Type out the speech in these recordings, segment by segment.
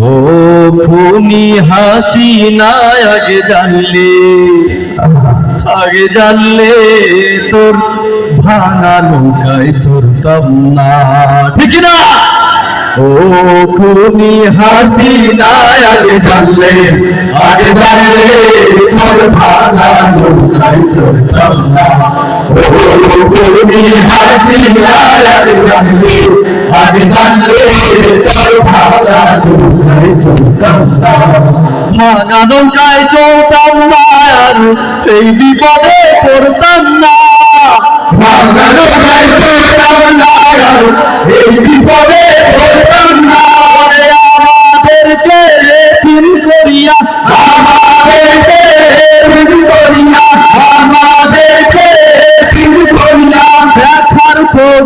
ও খুনি হাসিনা আগে জানলে আগে জানলে তোর ভাঙা নৌকায় চড়তাম না। ঠিক না ও খুনি হাসিনা আগে জানলে আগে জানলে তোর ভাঙা নৌকায় চড়তাম না। ও খুনি হাসিনা আগে জানলে আগে জানলে তোর নৌকায় চড়তাম না এই বিপদে পড়তাম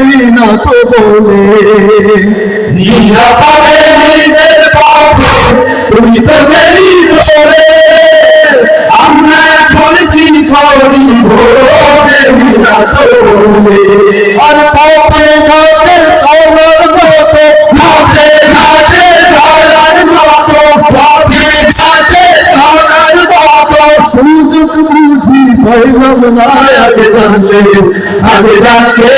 গেলি না তো বলে নিরাপদে নিজের পথে তুই তো গেলি চলে আমরা এখন কি সুযোগ বুঝি পাইলাম আগে আগে জানলে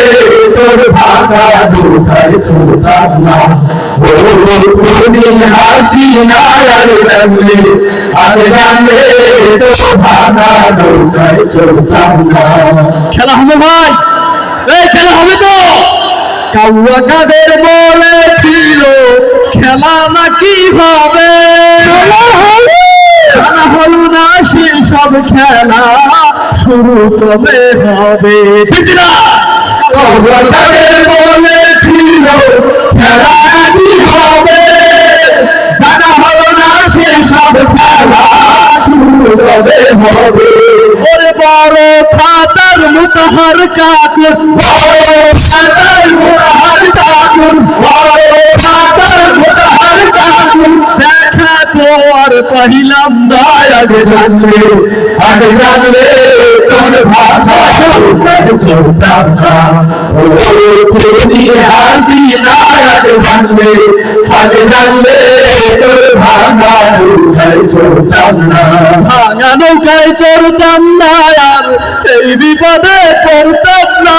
তোর ভাঙা দুখায় চলতাম না। ও খুনি হাসি না জানলে আগে জানলে তোর ভাঙা দুখায় চলতাম না। খেলা হবে ভাই এই খেলা হবে তো। কাউয়া কাদের বলেছিল খেলা নাকি হবে। খেলা হল না সে সব খেলা। শুরু কবে হবে? বলেছিল খেলা নাকি হবে? জানা হল না সে সব খেলা শুরু কবে হবে? ওরে বড় খাতার মুতাহার কাকুর। বড় খাতার মুতাহার কাকুর। বড় খাতার মুতাহার কাকুর। দেখা তো আর পাহিলাম না আগে জানলে। আগে জানলে। ভাঙা নৌকায় চড়তাম না আর এই বিপদে পড়তাম না।